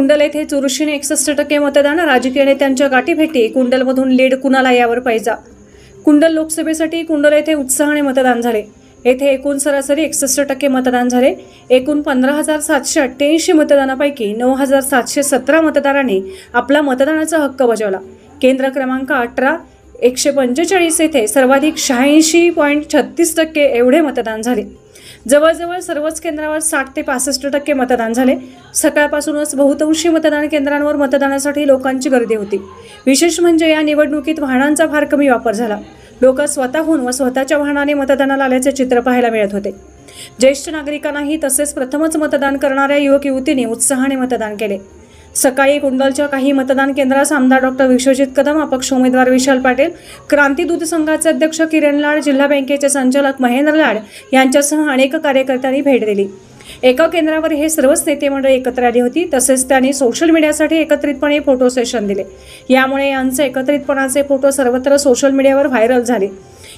कुंडल येथे चुरशीने एकसष्ट टक्के मतदान राजकीय नेत्यांच्या गाठीभेटी कुंडलमधून लीड कुणाला यावर पाहिजा कुंडल लोकसभेसाठी कुंडल येथे उत्साहाने मतदान झाले. येथे एकूण सरासरी एकसष्ट टक्के मतदान झाले. एकूण पंधरा हजार सातशे अठ्ठ्याऐंशी मतदानापैकी नऊ हजार सातशे सतरा मतदारांनी आपला मतदानाचा हक्क बजावला. केंद्र क्रमांक अठरा एकशे पंचेचाळीस येथे सर्वाधिक शहाऐंशी पॉईंट छत्तीस टक्के एवढे मतदान झाले. जवळजवळ सर्वच केंद्रावर साठ ते पासष्ट टक्के मतदान झाले. सकाळपासूनच बहुतांशी मतदान केंद्रांवर मतदानासाठी लोकांची गर्दी होती. विशेष म्हणजे या निवडणुकीत वाहनांचा फार कमी वापर झाला. लोक स्वतःहून व स्वतःच्या वाहनाने मतदानाला आल्याचे चित्र पाहायला मिळत होते. ज्येष्ठ नागरिकांनाही तसेच प्रथमच मतदान करणाऱ्या युवक युवतींनी उत्साहाने मतदान केले. सकाळी कुंडलच्या काही मतदान केंद्रास आमदार डॉक्टर विश्वजित कदम अपक्ष उमेदवार विशाल पाटील क्रांतीदूत संघाचे अध्यक्ष किरण लाड जिल्हा बँकेचे संचालक महेंद्र लाड यांच्यासह अनेक कार्यकर्त्यांनी भेट दिली. एका केंद्रावर हे सर्वच नेते मंडळ एकत्र आली होती तसेच त्यांनी सोशल मीडियासाठी एकत्रितपणे फोटो सेशन दिले. यामुळे यांचे एकत्रितपणाचे फोटो सर्वत्र सोशल मीडियावर व्हायरल झाले.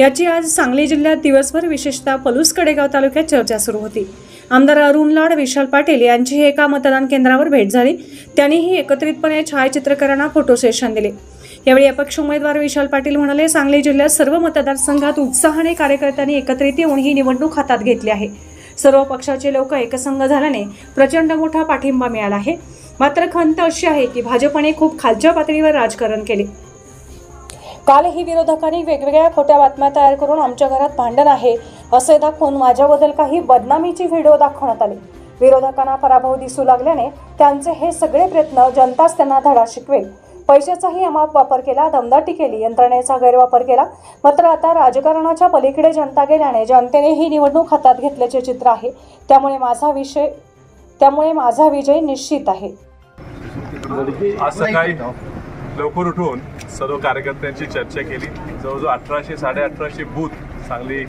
याची आज सांगली जिल्ह्यात दिवसभर विशेषतः पलूस कडेगाव तालुक्यात चर्चा सुरू होती. आमदार अरुण लाड विशाल पाटील यांचीही एका मतदान केंद्रावर भेट झाली. त्यांनीही एकत्रितपणे छायाचित्रकारांना फोटो सेशन दिले. यावेळी अपक्ष उमेदवार विशाल पाटील म्हणाले सांगली जिल्ह्यात सर्व मतदारसंघात उत्साहाने कार्यकर्त्यांनी एकत्रित येऊन ही निवडणूक हातात घेतली आहे. सर्व पक्षाचे लोक एकसंघ झाल्याने प्रचंड मोठा पाठिंबा मिळाला आहे. मात्र खंत अशी आहे की भाजपने खूप खालच्या पातळीवर राजकारण केले. कालही विरोधकांनी वेगवेगळ्या खोट्या बातम्या तयार करून आमच्या घरात भांडण आहे असे दाखवून माझ्याबद्दल काही बदनामीची व्हिडिओ दाखवण्यात आले. विरोधकांना पराभव दिसू लागल्याने त्यांचे हे सगळे प्रयत्न जनताच त्यांना धडा शिकवेल. पैशाचाही अमाप वापर केला दमदाटी केली यंत्रणेचा गैरवापर केला. मात्र आता राजकारणाच्या पलीकडे जनता गेल्याने जनतेने ही निवडणूक हातात घेतल्याचे चित्र आहे. त्यामुळे माझा विषय त्यामुळे माझा विजय निश्चित आहे. लवकर उठून सर्व कार्यकर्त्यांची चर्चा केली. जवळजवळ अठराशे साडे अठराशे बूथ सांगली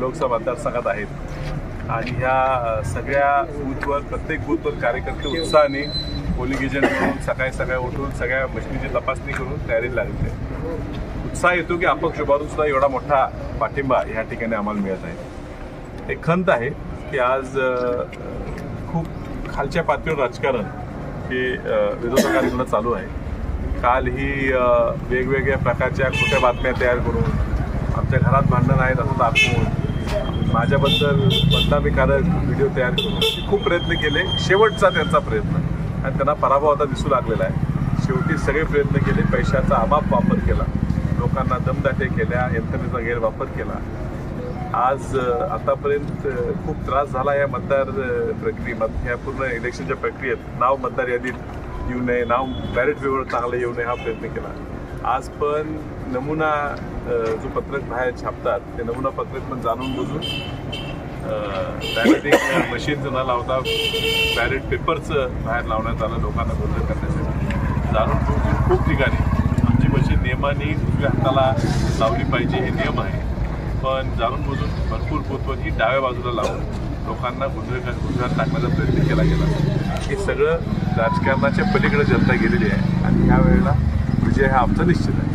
लोकसभा मतदारसंघात आहेत. आणि ह्या सगळ्या बूथवर प्रत्येक बूथवर कार्यकर्ते उत्साहाने पोलिंग एजंट म्हणून सकाळी सकाळी उठून सगळ्या मशिनीची तपासणी करून तयारीला लागते उत्साह येतो की अपक्ष उभारून सुद्धा एवढा मोठा पाठिंबा ह्या ठिकाणी आम्हाला मिळत आहे. एक खंत आहे की आज खूप खालच्या पातळीवर राजकारण हे अ, विरोधकांकडून चालू आहे. कालही वेगवेगळ्या प्रकारच्या खोट्या बातम्या तयार करून आमच्या घरात भांडण आहेत असं दाखवून माझ्याबद्दल बदनामीकारक व्हिडिओ तयार करून खूप प्रयत्न केले. शेवटचा त्यांचा प्रयत्न. आणि त्यांना पराभव आता दिसू लागलेला आहे. शेवटी सगळे प्रयत्न केले पैशाचा अमाप वापर केला. लोकांना दमदाटे केल्या यंत्रणेचा गैरवापर केला. आज आतापर्यंत खूप त्रास झाला या मतदार प्रक्रियेमध्ये. या ह्या पूर्ण इलेक्शनच्या प्रक्रियेत नाव मतदार यादीत येऊ नये नाव बॅलेट वेवर चांगलं येऊ नये हा प्रयत्न केला. आज पण नमुना जो पत्रक बाहेर छापतात ते नमुना पत्रक पण जाणून बुजून बॅलेटिंग मशीनचं न लावता बॅलेट पेपरचं बाहेर लावण्यात आलं लोकांना गोंधळ करण्यासाठी. जाणून बुजून खूप ठिकाणी आमची मशीन नियमाने उजव्या हाताला लावली पाहिजे हे नियम आहे. पण जाणून बुजून भरपूर बूथवर ही डाव्या बाजूला लावून लोकांना गोंधळ गोंधळात टाकण्याचा प्रयत्न केला गेला. हे सगळं राजकारणाच्या पलीकडे जनता गेलेली आहे. आणि ह्या वेळेला विजय हा आमचा निश्चित आहे.